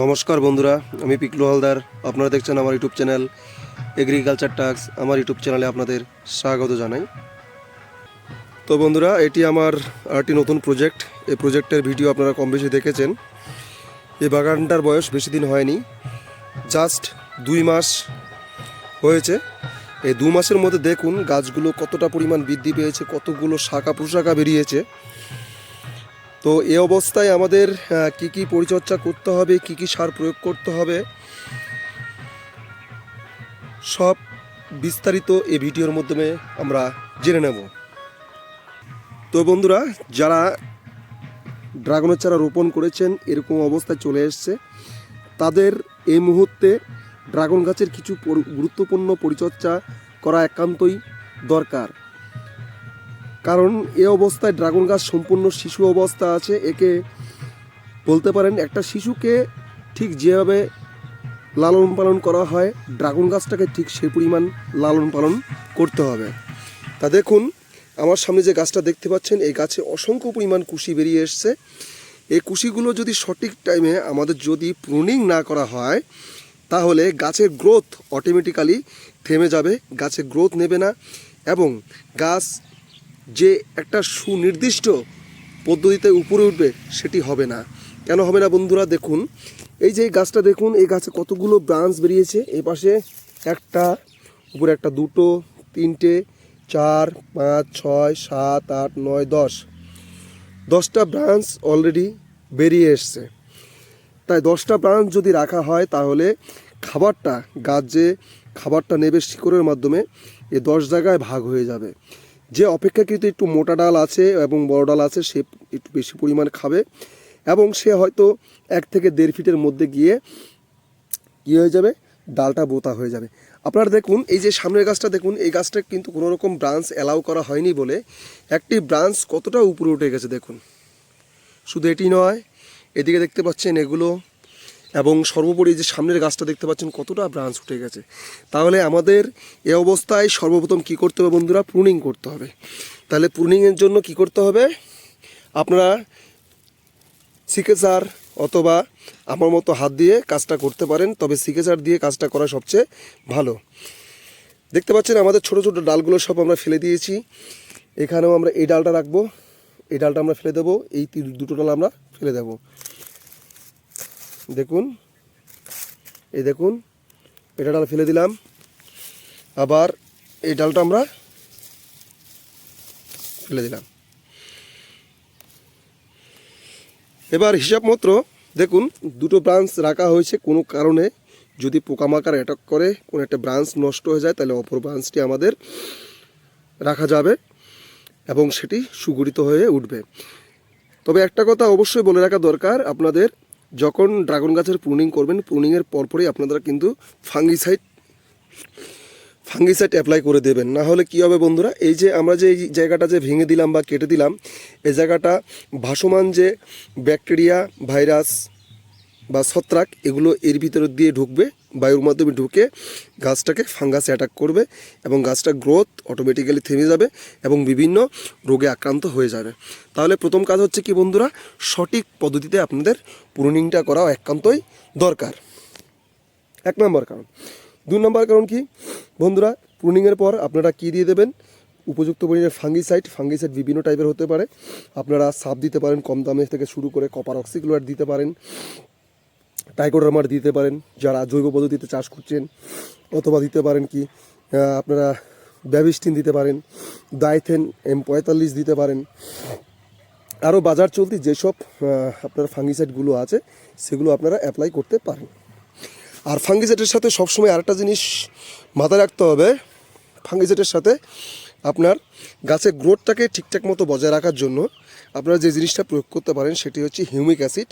নমস্কার বন্ধুরা, আমি পিকলু হালদার। আপনারা দেখছেন আমার ইউটিউব চ্যানেল এগ্রিকালচার টাক্স। আমার ইউটিউব চ্যানেলে আপনাদের স্বাগত জানাই। তো বন্ধুরা, এটি আমার আরেকটি নতুন প্রজেক্ট। এই প্রজেক্টের ভিডিও আপনারা কম বেশি দেখেছেন। এই বাগানটার বয়স বেশি দিন হয়নি। জাস্ট দুই মাস হয়েছে। এই দু মাসের মধ্যে দেখুন গাছগুলো কতটা পরিমাণ বৃদ্ধি পেয়েছে, কতগুলো শাখা প্রশাখা বেরিয়েছে। তো এ অবস্থায় আমাদের কি কি পরিচর্যা করতে হবে, কি কি সার প্রয়োগ করতে হবে, সব বিস্তারিত এই ভিডিওর মাধ্যমে আমরা জেনে নেব। তো বন্ধুরা, যারা ড্রাগনের চারা রোপণ করেছেন, এরকম অবস্থায় চলে এসছে, তাদের এই মুহূর্তে ড্রাগন গাছের কিছু গুরুত্বপূর্ণ পরিচর্যা করা একান্তই দরকার। কারণ এ অবস্থায় ড্রাগন গাছ সম্পূর্ণ শিশু অবস্থা আছে। একে বলতে পারেন একটা শিশুকে ঠিক যেভাবে লালন পালন করা হয়, ড্রাগন গাছটাকে ঠিক সেই পরিমাণ লালন পালন করতে হবে। তা দেখুন, আমার সামনে যে গাছটা দেখতে পাচ্ছেন, এই গাছে অসংখ্য পরিমাণ কুশি বেরিয়ে এসছে। এই কুশিগুলো যদি সঠিক টাইমে আমাদের যদি প্রুনিং না করা হয়, তাহলে গাছের গ্রোথ অটোমেটিক্যালি থেমে যাবে, গাছে গ্রোথ নেবে না এবং গাছ যে একটা সুনির্দিষ্ট পদ্ধতিতে উপরে উঠবে, সেটি হবে না। কেন হবে না বন্ধুরা, দেখুন। এই যে গাছটা দেখুন, এই গাছে কতগুলো ব্রাঞ্চ বেরিয়েছে। এই পাশে একটা, উপরে একটা দুটো, তিনটে, চার, পাঁচ, ছয়, সাত, আট, নয়, দশ। দশটা ব্রাঞ্চ অলরেডি বেরিয়ে এসছে। তাই দশটা ব্রাঞ্চ যদি রাখা হয়, তাহলে খাবারটা, গাছ যে খাবারটা নেবে শিকড়ের মাধ্যমে, এ দশ জায়গায় ভাগ হয়ে যাবে। যে অপেক্ষাকৃত একটু মোটা ডাল আছে এবং বড় ডাল আছে, সে একটু বেশি পরিমাণ খাবে এবং সে হয়তো এক থেকে দেড় ফিটের মধ্যে গিয়ে কী হয়ে যাবে? ডালটা বোতা হয়ে যাবে। আপনারা দেখুন, এই যে সামনের গাছটা দেখুন, এই গাছটা কিন্তু কোনো রকম ব্রাঞ্চ অ্যালাউ করা হয়নি বলে একটি ব্রাঞ্চ কতটা উপরে উঠে গেছে দেখুন। শুধু এটি নয়, এদিকে দেখতে পাচ্ছেন এগুলো এবং সর্বোপরি যে সামনের গাছটা দেখতে পাচ্ছেন, কতটা ব্রাঞ্চ উঠে গেছে। তাহলে আমাদের এ অবস্থায় সর্বপ্রথম কি করতে হবে বন্ধুরা? প্রুনিং করতে হবে। তাহলে প্রুনিংয়ের জন্য কি করতে হবে? আপনারা সিকেচার অথবা আমার মতো হাত দিয়ে কাজটা করতে পারেন, তবে সিকেচার দিয়ে কাজটা করা সবচেয়ে ভালো। দেখতে পাচ্ছেন, আমাদের ছোট ছোট ডালগুলো সব আমরা ফেলে দিয়েছি। এখানেও আমরা এই ডালটা রাখব। এই ডালটা আমরা ফেলে দেবো। এই দুটো ডাল আমরা ফেলে দেবো। দেখুন, এই দেখুন, এটা ডাল ফেলে দিলাম। আবার এই ডালটা আমরা ফেলে দিলাম। এবার হিসাব মতো দেখুন, দুটো ব্রাঞ্চ রাখা হয়েছে। কোনো কারণে যদি পোকামাকড় অ্যাটাক করে, কোনো একটা ব্রাঞ্চ নষ্ট হয়ে যায়, তাহলে অপর ব্রাঞ্চটি আমাদের রাখা যাবে এবং সেটি সুগঠিত হয়ে উঠবে। তবে একটা কথা অবশ্যই বলে রাখা দরকার, আপনাদের যখন ড্রাগন গাছের প্রুনিং করবেন প্রুনিংয়ের পরপরই আপনারা কিন্তু ফাঙ্গিসাইড ফাঙ্গিসাইড অ্যাপ্লাই করে দেবেন। না হলে কী হবে বন্ধুরা, এই যে আমরা যে এই জায়গাটা যে ভেঙে দিলাম বা কেটে দিলাম এই জায়গাটা ভাসমান যে ব্যাকটেরিয়া ভাইরাস বা ছত্রাক, এগুলো এর ভিতর দিয়ে ঢুকবে। বায়ুর মাধ্যমে ঢুকে গাছটাকে ফাঙ্গাস অ্যাটাক করবে এবং গাছটা গ্রোথ অটোমেটিক্যালি থেমে যাবে এবং বিভিন্ন রোগে আক্রান্ত হয়ে যাবে। তাহলে প্রথম কাজ হচ্ছে কি বন্ধুরা? সঠিক পদ্ধতিতে আপনাদের প্রুনিংটা করা একান্তই দরকার। এক নম্বর কারণ। দুই নম্বর কারণ কি? বন্ধুরা প্রুনিংয়ের পর আপনারা কি দিয়ে দেবেন? উপযুক্ত পরিমাণে ফাঙ্গিসাইড ফাঙ্গিসাইড বিভিন্ন টাইপের হতে পারে। আপনারা সাপ দিতে পারেন, কম দামে থেকে শুরু করে কপার অক্সিক্লোয়ার দিতে পারেন। টাইকোডার্মার দিতে পারেন, যারা জৈব পদ্ধতিতে চাষ করছেন, অথবা দিতে পারেন কি আপনারা ব্যাবিস্টিন দিতে পারেন দাইথেন এম পঁয়তাল্লিশ দিতে পারেন। আরও বাজার চলতি যেসব আপনার ফাঙ্গিসাইডগুলো আছে, সেগুলো আপনারা অ্যাপ্লাই করতে পারেন। আর ফাঙ্গিসাইডের সাথে সবসময় আরেকটা জিনিস মাথায় রাখতে হবে, ফাঙ্গিসাইডের সাথে আপনার গাছের গ্রোথটাকে ঠিকঠাক মতো বজায় রাখার জন্য আপনারা যে জিনিসটা প্রয়োগ করতে পারেন, সেটি হচ্ছে হিউমিক অ্যাসিড।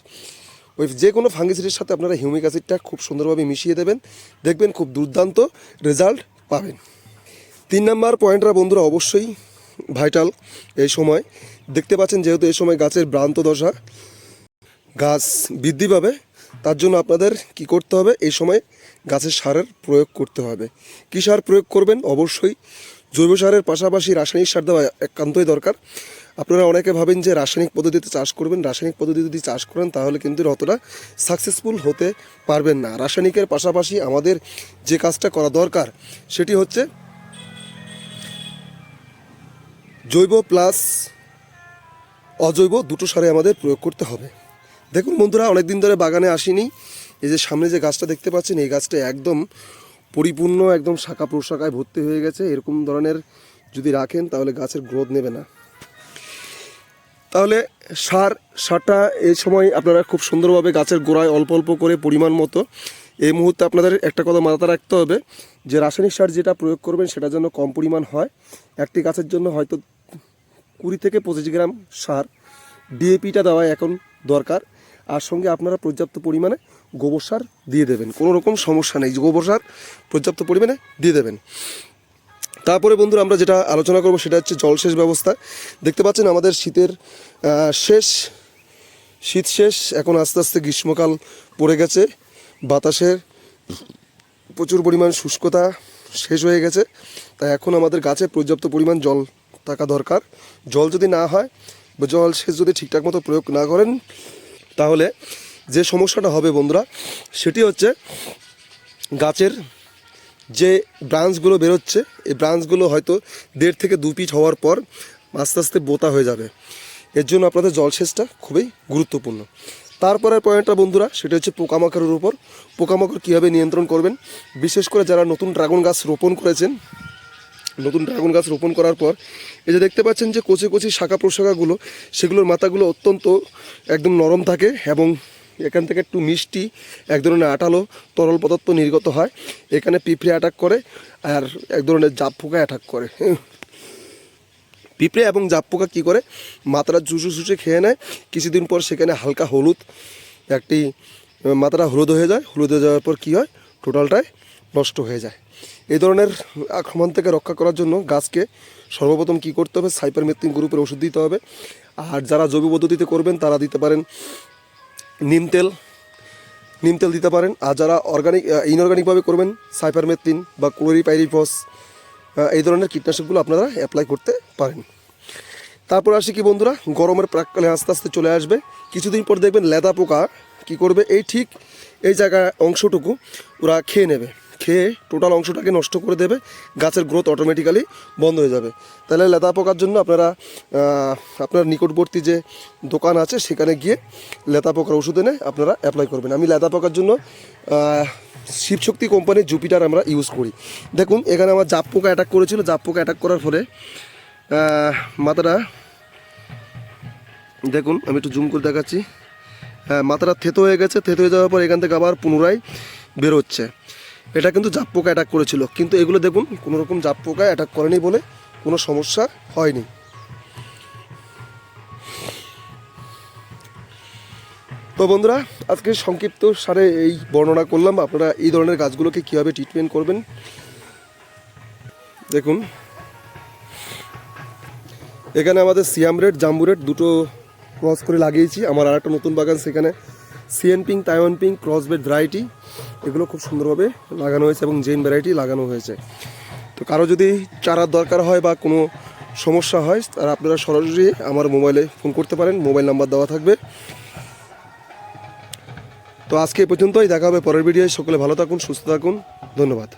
ওই যে কোনো ফাঙ্গিসাইডের সাথে আপনারা হিউমিক অ্যাসিডটা খুব সুন্দরভাবে মিশিয়ে দেবেন, দেখবেন খুব দুর্দান্ত রেজাল্ট পাবেন। তিন নম্বর পয়েন্টরা বন্ধুরা অবশ্যই ভাইটাল এই সময়। দেখতে পাচ্ছেন যেহেতু এই সময় গাছের ভ্রান্ত দশা, গাছ বৃদ্ধি পাবে, তার জন্য আপনাদের কি করতে হবে? এই সময় গাছের সারের প্রয়োগ করতে হবে। কী সার প্রয়োগ করবেন? অবশ্যই জৈব সারের পাশাপাশি রাসায়নিক সার দেওয়া একান্তই দরকার। আপনারা অনেকে ভাবেন যে রাসায়নিক পদ্ধতিতে চাষ করবেন, রাসায়নিক পদ্ধতি যদি চাষ করেন, তাহলে কিন্তু অতটা সাকসেসফুল হতে পারবেন না। রাসায়নিকের পাশাপাশি আমাদের যে কাজটা করা দরকার, সেটি হচ্ছে জৈব প্লাস অজৈব দুটো সারে আমাদের প্রয়োগ করতে হবে। দেখুন বন্ধুরা অনেক দিন ধরে বাগানে আসিনি। এই যে সামনে যে গাছটা দেখতে পাচ্ছেন, এই গাছটা একদম পরিপূর্ণ, একদম শাখা প্রশাখায় ভর্তি হয়ে গেছে। এরকম ধরনের যদি রাখেন, তাহলে গাছের গ্রোথ নেবে না। তাহলে সার, সারটা এই সময় আপনারা খুব সুন্দরভাবে গাছের গোড়ায় অল্প অল্প করে পরিমাণ মতো এই মুহূর্তে আপনাদের একটা কথা মাথায় রাখতে হবে। যে রাসায়নিক সার যেটা প্রয়োগ করবেন সেটা যেন কম পরিমাণ হয়। একটি গাছের জন্য হয়তো কুড়ি থেকে পঁচিশ গ্রাম সার ডিএপিটা দেওয়া এখন দরকার। আর সঙ্গে আপনারা পর্যাপ্ত পরিমাণে গোবর সার দিয়ে দেবেন। কোনো রকম সমস্যা নেই। গোবর সার পর্যাপ্ত পরিমাণে দিয়ে দেবেন। তারপরে বন্ধুরা আমরা যেটা আলোচনা করব সেটা হচ্ছে জলসেচ ব্যবস্থা। দেখতে পাচ্ছেন আমাদের শীতের শেষ, শীত শেষ, এখন আস্তে আস্তে গ্রীষ্মকাল পড়ে গেছে, বাতাসের প্রচুর পরিমাণ শুষ্কতা শেষ হয়ে গেছে, তাই এখন আমাদের গাছে পর্যাপ্ত পরিমাণ জল থাকা দরকার। জল যদি না হয়, বা জল সেচ যদি ঠিকঠাক মতো প্রয়োগ না করেন, তাহলে যে সমস্যাটা হবে বন্ধুরা, সেটি হচ্ছে গাছের যে ব্রাঞ্চগুলো বেরোচ্ছে, এই ব্রাঞ্চগুলো হয়তো দেড় থেকে দু পিচ হওয়ার পর আস্তে আস্তে বোতা হয়ে যাবে। এর জন্য আপনাদের জলসেচটা খুবই গুরুত্বপূর্ণ। তারপরের পয়েন্টটা বন্ধুরা, সেটা হচ্ছে পোকামাকড়ের উপর। পোকামাকড় কীভাবে নিয়ন্ত্রণ করবেন? বিশেষ করে যারা নতুন ড্রাগন গাছ রোপণ করেছেন, নতুন ড্রাগন গাছ রোপণ করার পর, এই যে দেখতে পাচ্ছেন যে কচি কচি শাখা প্রশাখাগুলো, সেগুলোর মাথাগুলো অত্যন্ত একদম নরম থাকে এবং এখান থেকে একটু মিষ্টি, এক ধরনের আটালো তরল পদার্থ নির্গত হয়। এখানে পিঁপড়ে অ্যাটাক করে আর এক ধরনের জাপ পোকা অ্যাটাক করে। পিঁপড়ে এবং জাপ পোকা কী করে? মাথাটা চুষু চুষে খেয়ে নেয়। কিছুদিন পর সেখানে হালকা হলুদ, একটি মাথাটা হলুদ হয়ে যায়। হলুদ হয়ে যাওয়ার পর কী হয়? টোটালটাই নষ্ট হয়ে যায়। এই ধরনের আক্রমণ থেকে রক্ষা করার জন্য গাছকে সর্বপ্রথম কী করতে হবে? সাইপার মেথিন গ্রুপের ওষুধ দিতে হবে। আর যারা জৈব পদ্ধতিতে করবেন, তারা দিতে পারেন নিম তেল নিম তেল দিতে পারেন। আর যারা অর্গানিক ইনঅর্গানিকভাবে করবেন, সাইপারমেথিন বা ক্লোরিপাইরিফস এই ধরনের কীটনাশকগুলো আপনারা অ্যাপ্লাই করতে পারেন। তারপর আসি কি বন্ধুরা, গরমের প্রাককালে আস্তে আস্তে চলে আসবে। কিছুদিন পর দেখবেন লেদা পোকা কি করবে, এই ঠিক এই জায়গা অংশটুকু ওরা খেয়ে নেবে। খেয়ে টোটাল অংশটাকে নষ্ট করে দেবে, গাছের গ্রোথ অটোমেটিক্যালি বন্ধ হয়ে যাবে। তাহলে লেদা পোকার জন্য আপনারা আপনার নিকটবর্তী যে দোকান আছে, সেখানে গিয়ে লেদা পোকার ওষুধ এনে আপনারা অ্যাপ্লাই করবেন। আমি লেদা পোকার জন্য শিবশক্তি কোম্পানির জুপিটার আমরা ইউজ করি। দেখুন, এখানে আমার জাপ পোকা অ্যাটাক করেছিল। জাপ পোকা অ্যাটাক করার ফলে মাথাটা দেখুন, আমি একটু জুম করে দেখাচ্ছি। হ্যাঁ মাথাটা থেতো হয়ে গেছে। থেতো হয়ে যাওয়ার পর এখান থেকে আবার পুনরায় বেরোচ্ছে। এটা কিন্তু জাপ পোকা অ্যাটাক করেছিল। কিন্তু এগুলো দেখুন, কোনো রকম জাপ পোকা অ্যাটাক করেনি বলে কোনো সমস্যা হয়নি। তো বন্ধুরা, আজকে সংক্ষিপ্ত সারে এই বর্ণনা করলাম। আপনারা এই ধরনের গাছগুলোকে কীভাবে ট্রিটমেন্ট করবেন? দেখুন। এখানে আমাদের সিয়াম রেড, জাম্বু রেড দুটো ক্রস করে লাগিয়েছি। আমার আর একটা নতুন বাগান সেখানে CN pink Taiwan pink cross breed variety এগুলো খুব সুন্দরভাবে লাগানো হয়েছে এবং জেন ভ্যারাইটি লাগানো হয়েছে। তো কারও যদি চারার দরকার হয় বা কোনো সমস্যা হয়, তারা আপনারা সরাসরি আমার মোবাইলে ফোন করতে পারেন, মোবাইল নাম্বার দেওয়া থাকবে। তো আজকে পর্যন্তই, দেখা হবে পরের ভিডিওয় সকলে ভালো থাকুন, সুস্থ থাকুন, ধন্যবাদ।